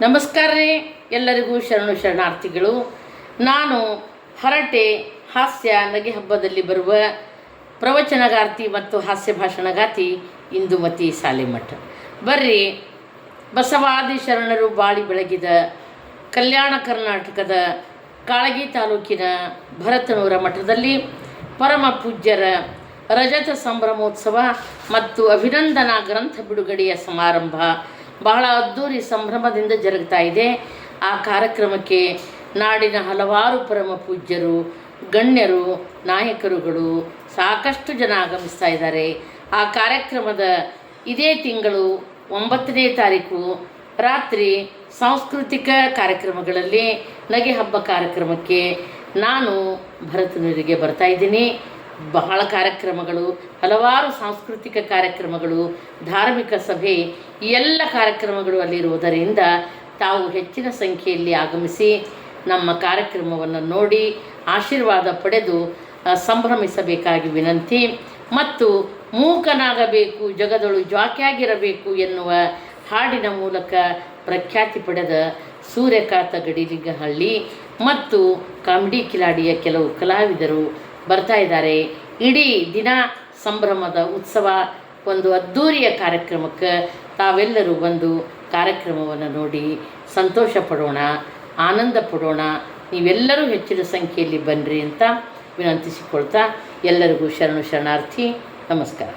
ನಮಸ್ಕಾರ ರೀ. ಎಲ್ಲರಿಗೂ ಶರಣು ಶರಣಾರ್ಥಿಗಳು. ನಾನು ಹರಟೆ ಹಾಸ್ಯ ನಗೆ ಹಬ್ಬದಲ್ಲಿ ಬರುವ ಪ್ರವಚನಗಾರ್ತಿ ಮತ್ತು ಹಾಸ್ಯ ಭಾಷಣಗಾತಿ ಇಂದುಮತಿ ಸಾಲಿಮಠ. ಬರ್ರಿ, ಬಸವಾದಿ ಶರಣರು ಬಾಳಿ ಬೆಳಗಿದ ಕಲ್ಯಾಣ ಕರ್ನಾಟಕದ ಕಾಳಗಿ ತಾಲೂಕಿನ ಭರತನೂರ ಮಠದಲ್ಲಿ ಪರಮ ಪೂಜ್ಯರ ರಜತ ಸಂಭ್ರಮೋತ್ಸವ ಮತ್ತು ಅಭಿನಂದನಾ ಗ್ರಂಥ ಬಿಡುಗಡೆಯ ಸಮಾರಂಭ ಬಹಳ ಅದ್ಧೂರಿ ಸಂಭ್ರಮದಿಂದ ಜರುಗ್ತಾ ಇದೆ. ಆ ಕಾರ್ಯಕ್ರಮಕ್ಕೆ ನಾಡಿನ ಹಲವಾರು ಪರಮ ಪೂಜ್ಯರು, ಗಣ್ಯರು, ನಾಯಕರುಗಳು ಸಾಕಷ್ಟು ಜನ ಆಗಮಿಸ್ತಾ ಇದ್ದಾರೆ. ಆ ಕಾರ್ಯಕ್ರಮದ ಇದೇ ತಿಂಗಳು ಒಂಬತ್ತನೇ ತಾರೀಕು ರಾತ್ರಿ ಸಾಂಸ್ಕೃತಿಕ ಕಾರ್ಯಕ್ರಮಗಳಲ್ಲಿ ನಗೆ ಹಬ್ಬ ಕಾರ್ಯಕ್ರಮಕ್ಕೆ ನಾನು ಭರತನೂರಿಗೆ ಬರ್ತಾ ಇದ್ದೀನಿ. ಬಹಳ ಕಾರ್ಯಕ್ರಮಗಳು, ಹಲವಾರು ಸಾಂಸ್ಕೃತಿಕ ಕಾರ್ಯಕ್ರಮಗಳು, ಧಾರ್ಮಿಕ ಸಭೆ ಎಲ್ಲ ಕಾರ್ಯಕ್ರಮಗಳು ಅಲ್ಲಿರುವುದರಿಂದ ತಾವು ಹೆಚ್ಚಿನ ಸಂಖ್ಯೆಯಲ್ಲಿ ಆಗಮಿಸಿ ನಮ್ಮ ಕಾರ್ಯಕ್ರಮವನ್ನು ನೋಡಿ ಆಶೀರ್ವಾದ ಪಡೆದು ಸಂಭ್ರಮಿಸಬೇಕಾಗಿ ವಿನಂತಿ ಮತ್ತು ಮೂಕನಾಗಬೇಕು, ಜಗದಳು ಜಾಕಿಯಾಗಿರಬೇಕು ಎನ್ನುವ ಹಾಡಿನ ಮೂಲಕ ಪ್ರಖ್ಯಾತಿ ಪಡೆದ ಸೂರ್ಯಕಾಂತ ಗಡಿಲಿಂಗಹಳ್ಳಿ ಮತ್ತು ಕಾಮಿಡಿ ಕಿಲಾಡಿಯ ಕೆಲವು ಕಲಾವಿದರು ಬರ್ತಾ ಇದ್ದಾರೆ. ಇಡೀ ದಿನ ಸಂಭ್ರಮದ ಉತ್ಸವ, ಒಂದು ಅದ್ಧೂರಿಯ ಕಾರ್ಯಕ್ರಮಕ್ಕೆ ತಾವೆಲ್ಲರೂ ಬಂದು ಕಾರ್ಯಕ್ರಮವನ್ನು ನೋಡಿ ಸಂತೋಷ ಪಡೋಣ, ಆನಂದ ಪಡೋಣ. ನೀವೆಲ್ಲರೂ ಹೆಚ್ಚಿನ ಸಂಖ್ಯೆಯಲ್ಲಿ ಬನ್ನಿರಿ ಅಂತ ವಿನಂತಿಸಿಕೊಳ್ತಾ ಎಲ್ಲರಿಗೂ ಶರಣು ಶರಣಾರ್ಥಿ, ನಮಸ್ಕಾರ.